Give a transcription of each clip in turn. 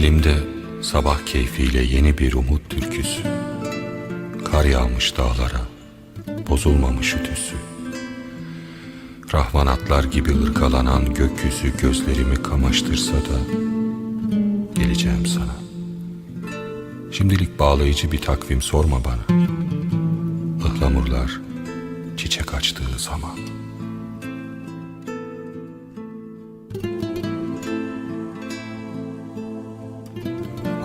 Dilimde sabah keyfiyle yeni bir umut türküsü. Kar yağmış dağlara, bozulmamış ütüsü. Rahvanatlar gibi ırgalanan gökyüzü gözlerimi kamaştırsa da geleceğim sana. Şimdilik bağlayıcı bir takvim sorma bana. Ihlamurlar çiçek açtığı zaman.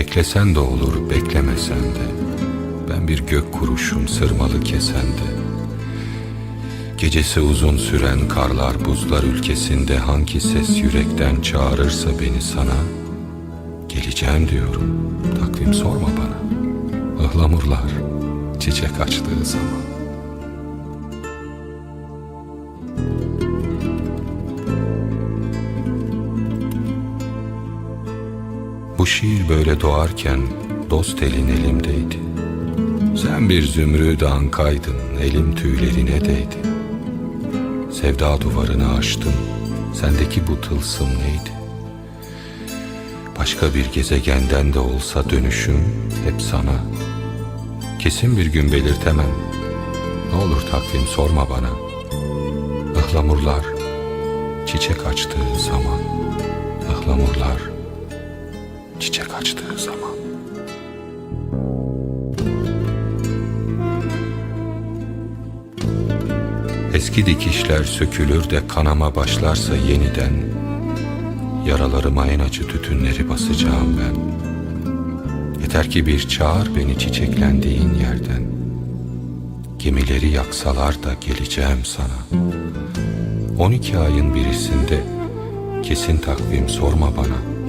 Beklesen de olur, beklemesen de. Ben bir gök kuruşum sırmalı kesende. Gecesi uzun süren karlar buzlar ülkesinde hangi ses yürekten çağırırsa beni sana geleceğim diyorum. Takvim sorma bana. Ihlamurlar çiçek açtığı zaman. Bu şiir böyle doğarken dost elin elimdeydi. Sen bir zümrüt ankaydın, elim tüylerine değdi. Sevda duvarını aştım, sendeki bu tılsım neydi? Başka bir gezegenden de olsa dönüşüm hep sana. Kesin bir gün belirtemem, ne olur takvim sorma bana. Ihlamurlar çiçek açtığı zaman, ıhlamurlar çiçek açtığı zaman. Eski dikişler sökülür de kanama başlarsa yeniden Yaralarıma en acı tütünleri basacağım ben. Yeter ki bir çağır beni çiçeklendiğin yerden. Gemileri yaksalar da geleceğim sana. 12 ayın birisinde kesin takvim sorma bana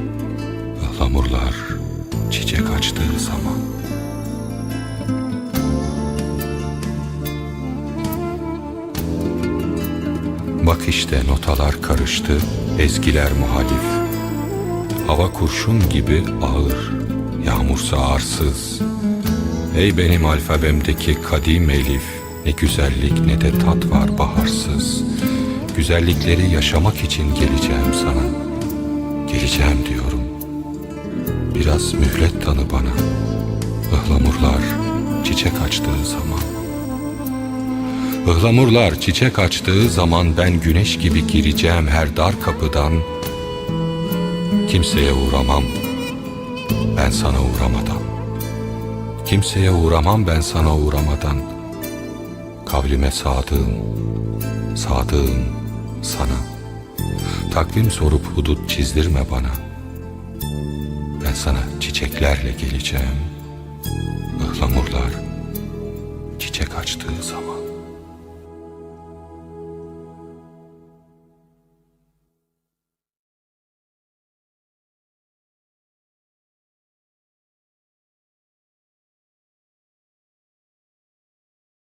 Ihlamurlar çiçek açtığı zaman Bak işte notalar karıştı, ezgiler muhalif. Hava kurşun gibi ağır, yağmursa arsız. Ey benim alfabemdeki kadim elif, ne güzellik ne de tat var baharsız. Güzellikleri yaşamak için geleceğim sana. Geleceğim diyorum. Biraz mühlet tanı bana. Ihlamurlar çiçek açtığı zaman. Ihlamurlar çiçek açtığı zaman ben güneş gibi gireceğim her dar kapıdan. Kimseye uğramam, ben sana uğramadan. Kimseye uğramam ben sana uğramadan. Kavlime sadığım, sadığım sana. Takvim sorup hudut çizdirme bana. Ben sana çiçeklerle geleceğim. Ihlamurlar çiçek açtığı zaman.